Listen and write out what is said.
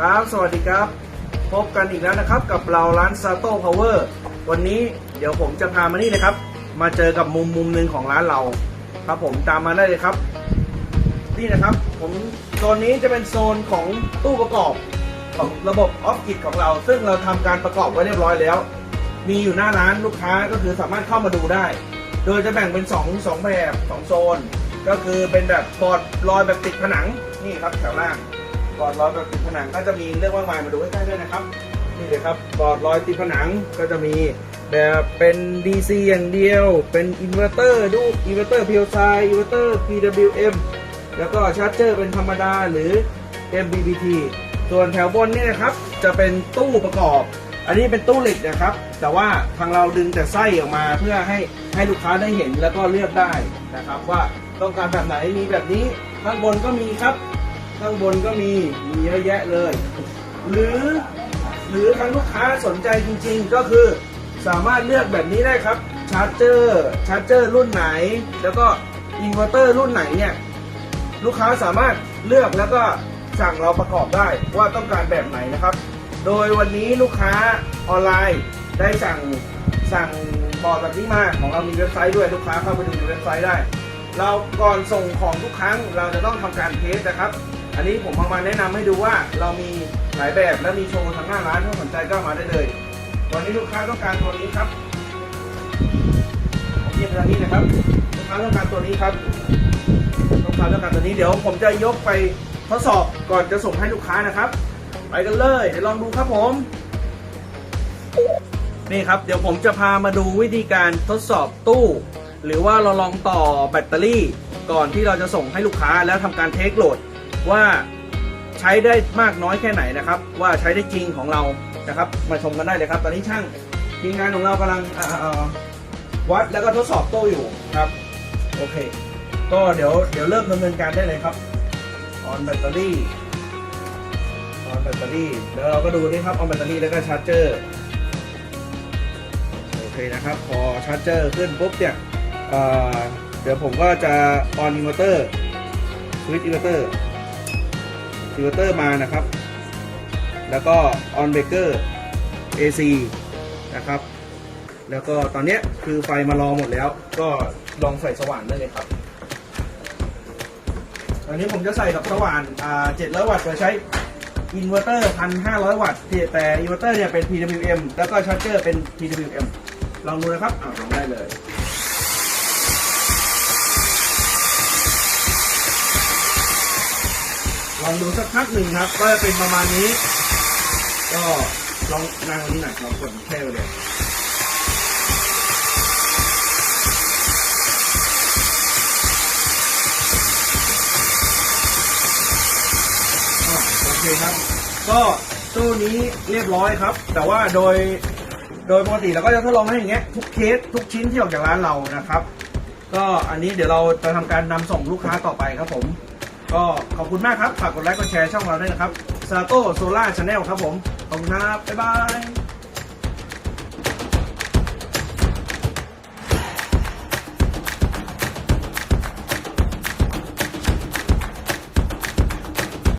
ครับ สวัสดีครับ พบกันอีกแล้วนะครับ กับเราร้าน Sato Power วันนี้เดี๋ยวผมจะพามานี่นะครับ มาเจอกับมุมมุมหนึ่งของร้านเรา ครับผมตามมาได้เลยครับ นี่นะครับ ผมโซนนี้จะเป็นโซนของตู้ประกอบของระบบออฟกิจของเรา ซึ่งเราทำการประกอบไว้เรียบร้อยแล้ว มีอยู่หน้าร้านลูกค้าก็คือสามารถเข้ามาดูได้ โดยจะแบ่งเป็น2องสองแบบสองโซน ก็คือเป็นแบบบอร์ดลอยแบบติดผนังนี่ครับแถวล่าง บอร์ดลอยแบบติดผนังก็จะมีเรื่องมากมายมาดูใกล้ๆด้วยนะครับนี่เลยครับบอร์ดลอยติดผนังก็จะมีแบบเป็น DC อย่างเดียว เป็นอินเวอร์เตอร์ดูอินเวอร์เตอร์เพียวไซอินเวอร์เตอร์ PWM แล้วก็ชาร์จเจอร์เป็นธรรมดาหรือ MBBT ส่วนแถวบนนี่นะครับ จะเป็นตู้ประกอบ อันนี้เป็นตู้เหล็กนะครับ แต่ว่าทางเราดึงแต่ไส้ออกมาเพื่อให้ให้ลูกค้าได้เห็นแล้วก็เลือกได้นะครับ ว่าต้องการแบบไหนมีแบบนี้ข้างบนก็มีครับ ข้างบนก็มีมีเยอะแยะเลย หรือหรือทางลูกค้าสนใจจริงๆ ก็คือสามารถเลือกแบบนี้ได้ครับชาร์จเจอร์ชาร์จเจอร์รุ่นไหน แล้วก็อินเวอร์เตอร์รุ่นไหนเนี่ยลูกค้าสามารถเลือกแล้วก็สั่งเราประกอบได้ว่าต้องการแบบไหนนะครับ โดยวันนี้ลูกค้าออนไลน์ได้สั่งสั่งบอร์ดแบบนี้มาของเรามีเว็บไซต์ด้วยลูกค้าเข้าไปดูในเว็บไซต์ได้ เราก่อนส่งของทุกครั้งเราจะต้องทำการเทสนะครับ อันนี้ผมเอามาแนะนำให้ดูว่าเรามีหลายแบบและมีโชว์ทางหน้าร้านถ้าสนใจก็มาได้เลยวันนี้ลูกค้าต้องการตัวนี้ครับผมเรียกทางนี้นะครับลูกค้าต้องการตัวนี้ครับลูกค้าต้องการตัวนี้เดี๋ยวผมจะยกไปทดสอบก่อนจะส่งให้ลูกค้านะครับ ไปกันเลยเดี๋ยวลองดูครับผม นี่ครับ เดี๋ยวผมจะพามาดูวิธีการทดสอบตู้ หรือว่าเราลองต่อแบตเตอรี่ ก่อนที่เราจะส่งให้ลูกค้าแล้วทำการเทคโหลด ว่าใช้ได้มากน้อยแค่ไหนนะครับ ว่าใช้ได้จริงของเรานะครับ มาชมกันได้เลยครับ ตอนนี้ช่างทีมงานของเรากำลังวัดแล้วก็ทดสอบตู้อยู่ครับ โอเค ก็เดี๋ยวเดี๋ยวเริ่มดำเนินการได้เลยครับออนแบตเตอรี่ออนแบตเตอรี่เดี๋ยวเราก็ดูนี่ครับออนแบตเตอรี่แล้วก็ชาร์จเจอร์โอเคนะครับพอชาร์จเจอร์ขึ้นปุ๊บเนี่ยเอ่อเดี๋ยวผมก็จะออนอินเวอร์เตอร์สวิตช์อินเวอร์เตอร์ อินเวอร์เตอร์มานะครับ แล้วก็ออนเบเกอร์ AC นะครับ แล้วก็ตอนนี้คือไฟมารอหมดแล้ว ก็ลองใส่สว่านได้เลยครับอันนี้ผมจะใส่กับสว่านอ่า700 วัตต์โดยใช้อินเวอร์เตอร์1,500 วัตต์แต่อินเวอร์เตอร์เนี่ยเป็น PWM แล้วก็ชาร์จเจอร์เป็น PWM ลองดูนะครับอ่าลองได้เลย ลองดูสักพักหนึ่งครับ ก็จะเป็นประมาณนี้ ก็ลองนั่งตรงนี้หน่อยลองกดแค่เลยโอเคครับ ก็ตู้นี้เรียบร้อยครับ แต่ว่าโดยโดยปกติเราก็จะทดลองให้อย่างเงี้ยทุกเคสทุกชิ้นที่ออกจากร้านเรานะครับ ก็อันนี้เดี๋ยวเราจะทำการนำส่งลูกค้าต่อไปครับผม ก็ขอบคุณมากครับ ฝากกดไลค์กดแชร์ช่องเราด้วยนะครับ s a t o Solar Channel ครับผม ขอบคุณครับ บ๊ายบาย